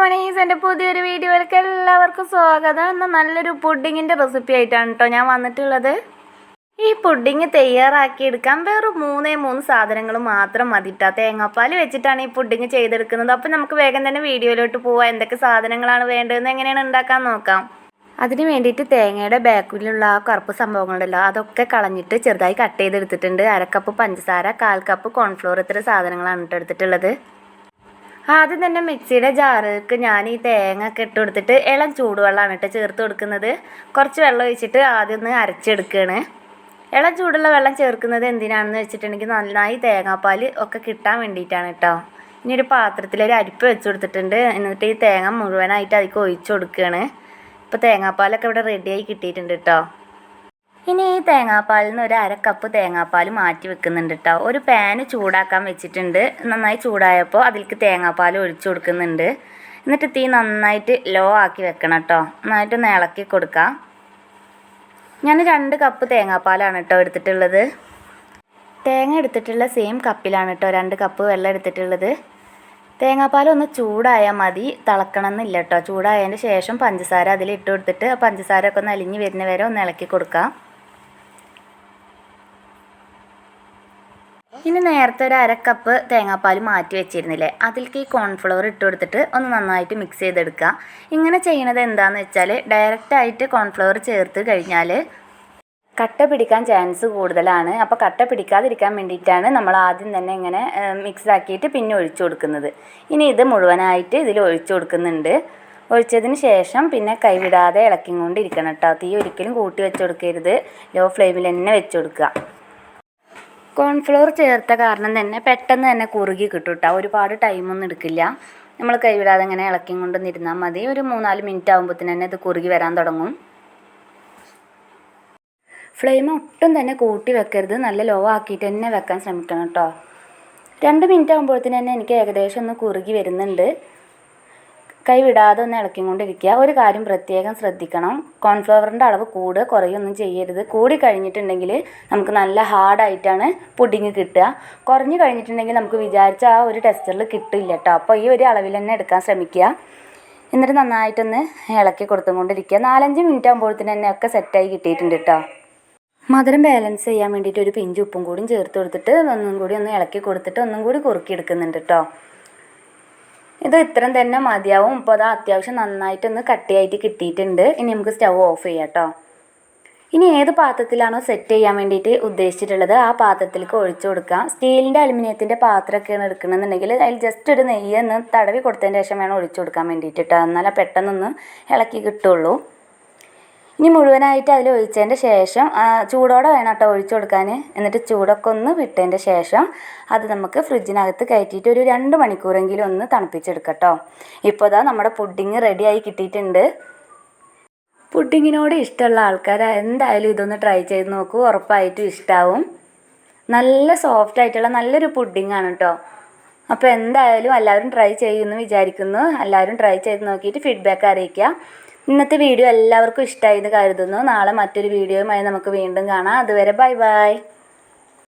Monies എന്റെ പുതിയൊരു വീഡിയോയിലേക്ക് എല്ലാവർക്കും സ്വാഗതം. ഇന്ന് നല്ലൊരു പുഡിങ്ങിന്റെ റെസിപ്പി ആയിട്ടാണ് കേട്ടോ ഞാൻ വന്നിട്ടുള്ളത്. ഈ പുഡിങ് തയ്യാറാക്കി എടുക്കാൻ വെറും മൂന്നേ മൂന്ന് സാധനങ്ങൾ മാത്രം മതിട്ടാ. തേങ്ങാപ്പാൽ വെച്ചിട്ടാണ് ഈ പുഡിങ് ചെയ്തെടുക്കുന്നത്. അപ്പോൾ നമുക്ക് വേഗം തന്നെ വീഡിയോയിലോട്ട് പോവാം. എന്തൊക്കെ സാധനങ്ങളാണ് വേണ്ടതെന്ന് എങ്ങനെയാണ് ഉണ്ടാക്കാൻ നോക്കാം. അതിന് വേണ്ടിയിട്ട് തേങ്ങയുടെ ബാക്കിലുള്ള ആ കറുപ്പ് സംഭവങ്ങളുണ്ടല്ലോ അതൊക്കെ കളഞ്ഞിട്ട് ചെറുതായി കട്ട് ചെയ്തെടുത്തിട്ടുണ്ട്. അരക്കപ്പ് പഞ്ചസാര കാൽ കപ്പ് കോൺഫ്ലോർ ഇത്ര സാധനങ്ങളാണ് എടുത്തിട്ടുള്ളത്. ആദ്യം തന്നെ മിക്സിയുടെ ജാറിലേക്ക് ഞാൻ ഈ തേങ്ങ ഒക്കെ ഇട്ട് കൊടുത്തിട്ട് ഇളം ചൂടുവെള്ളമാണ് കേട്ടോ ചേർത്ത് കൊടുക്കുന്നത്. കുറച്ച് വെള്ളം ഒഴിച്ചിട്ട് ആദ്യം ഒന്ന് അരച്ചെടുക്കുകയാണ് ഇളം ചൂടുള്ള വെള്ളം ചേർക്കുന്നത് എന്തിനാണെന്ന് വെച്ചിട്ടുണ്ടെങ്കിൽ നന്നായി തേങ്ങാപ്പാൽ ഒക്കെ കിട്ടാൻ വേണ്ടിയിട്ടാണ് കേട്ടോ ഇനി ഒരു പാത്രത്തിൽ ഒരു അരിപ്പ് വെച്ച് കൊടുത്തിട്ടുണ്ട്. എന്നിട്ട് ഈ തേങ്ങ മുഴുവനായിട്ട് അതിലേക്ക് ഒഴിച്ചു കൊടുക്കുകയാണ് ഇപ്പോൾ തേങ്ങാപ്പാലൊക്കെ ഇവിടെ റെഡിയായി കിട്ടിയിട്ടുണ്ട് കേട്ടോ ഇനി ഈ തേങ്ങാപ്പാലിൽ നിന്ന് ഒരു അരക്കപ്പ് കപ്പ് തേങ്ങാപ്പാൽ മാറ്റി വെക്കുന്നുണ്ട് കേട്ടോ ഒരു പാന് ചൂടാക്കാൻ വെച്ചിട്ടുണ്ട്. നന്നായി ചൂടായപ്പോൾ അതിലേക്ക് തേങ്ങാപ്പാൽ ഒഴിച്ചു കൊടുക്കുന്നുണ്ട്. എന്നിട്ട് തീ നന്നായിട്ട് ലോ ആക്കി വെക്കണം കേട്ടോ നന്നായിട്ടൊന്ന് ഇളക്കി കൊടുക്കാം. ഞാൻ രണ്ട് കപ്പ് തേങ്ങാപ്പാലാണ് കേട്ടോ എടുത്തിട്ടുള്ളത്. തേങ്ങ എടുത്തിട്ടുള്ള സെയിം കപ്പിലാണ് കേട്ടോ രണ്ട് കപ്പ് വെള്ളം എടുത്തിട്ടുള്ളത്. തേങ്ങാപ്പാൽ ഒന്ന് ചൂടായാൽ മതി. തിളക്കണം എന്നില്ല കേട്ടോ ചൂടായതിന് ശേഷം പഞ്ചസാര അതിൽ ഇട്ട് കൊടുത്തിട്ട് പഞ്ചസാര ഒക്കെ ഒന്ന് അലിഞ്ഞ് വരുന്ന വരെ ഒന്ന് ഇളക്കി കൊടുക്കാം. ഇനി നേരത്തെ ഒരു അരക്കപ്പ് കപ്പ് തേങ്ങാപ്പാൽ മാറ്റി വെച്ചിരുന്നില്ലേ? അതിലേക്ക് ഈ കോൺഫ്ലവർ ഇട്ട് കൊടുത്തിട്ട് ഒന്ന് നന്നായിട്ട് മിക്സ് ചെയ്തെടുക്കുക. ഇങ്ങനെ ചെയ്യണത് എന്താണെന്ന് വെച്ചാൽ ഡയറക്റ്റായിട്ട് കോൺഫ്ലവർ ചേർത്ത് കഴിഞ്ഞാൽ കട്ട പിടിക്കാൻ ചാൻസ് കൂടുതലാണ്. അപ്പോൾ കട്ട പിടിക്കാതിരിക്കാൻ വേണ്ടിയിട്ടാണ് നമ്മൾ ആദ്യം തന്നെ ഇങ്ങനെ മിക്സ് ആക്കിയിട്ട് പിന്നെ ഒഴിച്ചു കൊടുക്കുന്നത്. ഇനി ഇത് മുഴുവനായിട്ട് ഇതിൽ ഒഴിച്ചു കൊടുക്കുന്നുണ്ട്. ഒഴിച്ചതിന് ശേഷം പിന്നെ കൈവിടാതെ ഇളക്കിയും കൊണ്ടിരിക്കണം കേട്ടോ. തീ ഒരിക്കലും കൂട്ടി വെച്ച് കൊടുക്കരുത്. ലോ ഫ്ലെയിമിൽ തന്നെ വെച്ച് കൊടുക്കുക. കോൺഫ്ലോർ ചേർത്ത കാരണം തന്നെ പെട്ടെന്ന് തന്നെ കുറുകി കിട്ടും കേട്ടോ ഒരുപാട് ടൈമൊന്നും എടുക്കില്ല. നമ്മൾ കൈവിടാതെ ഇങ്ങനെ ഇളക്കിയും കൊണ്ടൊന്നിരുന്നാൽ മതി. ഒരു മൂന്നാൽ മിനിറ്റ് ആകുമ്പോഴത്തേന് തന്നെ ഇത് കുറുകി വരാൻ തുടങ്ങും. ഫ്ലെയിം ഒട്ടും തന്നെ കൂട്ടി വെക്കരുത്. നല്ല ലോ ആക്കിയിട്ട് തന്നെ വെക്കാൻ ശ്രമിക്കണം കേട്ടോ രണ്ട് മിനിറ്റ് ആകുമ്പോഴത്തേന് തന്നെ എനിക്ക് ഏകദേശം ഒന്ന് കുറുകി വരുന്നുണ്ട്. കൈ വിടാതെ ഒന്ന് ഇളക്കിക്കൊണ്ടിരിക്കുക. ഒരു കാര്യം പ്രത്യേകം ശ്രദ്ധിക്കണം. കോൺഫ്ലവറിന്റെ അളവ് കൂടുക കുറയൊന്നും ചെയ്യരുത്. കൂടി കഴിഞ്ഞിട്ടുണ്ടെങ്കിൽ നമുക്ക് നല്ല ഹാർഡായിട്ടാണ് പുഡിങ് കിട്ടുക. കുറഞ്ഞു കഴിഞ്ഞിട്ടുണ്ടെങ്കിൽ നമുക്ക് വിചാരിച്ച ആ ഒരു ടെസ്റ്ററിൽ കിട്ടില്ല കേട്ടോ. അപ്പോൾ ഈ ഒരു അളവിൽ തന്നെ എടുക്കാൻ ശ്രമിക്കുക. എന്നിട്ട് നന്നായിട്ടൊന്ന് ഇളക്കി കൊടുത്തുകൊണ്ടിരിക്കുക. നാലഞ്ച് മിനിറ്റ് ആകുമ്പോഴത്തേന് തന്നെ ഒക്കെ സെറ്റായി കിട്ടിയിട്ടുണ്ട് കേട്ടോ. മധുരം ബാലൻസ് ചെയ്യാൻ വേണ്ടിയിട്ട് ഒരു പിഞ്ച് ഉപ്പും കൂടിയും ചേർത്ത് കൊടുത്തിട്ട് ഒന്നും കൂടി ഒന്ന് ഇളക്കി കൊടുത്തിട്ട് ഒന്നും കൂടി കുറുക്കി എടുക്കുന്നുണ്ട് കേട്ടോ. ഇത് ഇത്രയും തന്നെ മതിയാവും. ഇപ്പോൾ അത് അത്യാവശ്യം നന്നായിട്ടൊന്ന് കട്ടിയായിട്ട് കിട്ടിയിട്ടുണ്ട്. ഇനി നമുക്ക് സ്റ്റവ് ഓഫ് ചെയ്യാം കേട്ടോ. ഇനി ഏത് പാത്രത്തിലാണോ സെറ്റ് ചെയ്യാൻ വേണ്ടിയിട്ട് ഉദ്ദേശിച്ചിട്ടുള്ളത് ആ പാത്രത്തിലേക്ക് ഒഴിച്ചു കൊടുക്കാം. സ്റ്റീലിന്റെ അലുമിനിയത്തിന്റെ പാത്രമൊക്കെയാണ് എടുക്കണമെന്നുണ്ടെങ്കിൽ അതിൽ ജസ്റ്റ് ഒരു നെയ്യ് ഒന്ന് തടവി കൊടുത്തതിന് ശേഷം വേണം ഒഴിച്ചു കൊടുക്കാൻ വേണ്ടിയിട്ട് കേട്ടോ. എന്നാലേ പെട്ടെന്നൊന്ന് ഇളക്കി കിട്ടുള്ളൂ. ഇനി മുഴുവനായിട്ട് അതിൽ ഒഴിച്ചതിന്റെ ശേഷം ചൂടോടെ വേണം കേട്ടോ ഒഴിച്ചു കൊടുക്കാൻ. എന്നിട്ട് ചൂടൊക്കെ ഒന്ന് വിട്ടതിന്റെ ശേഷം അത് നമുക്ക് ഫ്രിഡ്ജിനകത്ത് കയറ്റിയിട്ട് ഒരു രണ്ട് മണിക്കൂറെങ്കിലും ഒന്ന് തണുപ്പിച്ചെടുക്കട്ടോ. കേട്ടോ ഇപ്പോൾ ഇതാ നമ്മുടെ പുഡിങ് റെഡിയായി കിട്ടിയിട്ടുണ്ട്. പുഡിങ്ങിനോട് ഇഷ്ടമുള്ള ആൾക്കാർ എന്തായാലും ഇതൊന്ന് ട്രൈ ചെയ്ത് നോക്കൂ. ഉറപ്പായിട്ടും ഇഷ്ടമാവും നല്ല സോഫ്റ്റ് ആയിട്ടുള്ള നല്ലൊരു പുഡിങ്ങാണ് കേട്ടോ. അപ്പോൾ എന്തായാലും എല്ലാവരും ട്രൈ ചെയ്യുമെന്ന് വിചാരിക്കുന്നു. എല്ലാവരും ട്രൈ ചെയ്ത് നോക്കിയിട്ട് ഫീഡ്ബാക്ക് അറിയിക്കുക. ഇന്നത്തെ വീഡിയോ എല്ലാവർക്കും ഇഷ്ടമായി എന്ന് കരുതുന്നു. നാളെ മറ്റൊരു വീഡിയോയുമായി നമുക്ക് വീണ്ടും കാണാം. അതുവരെ ബൈ ബൈ.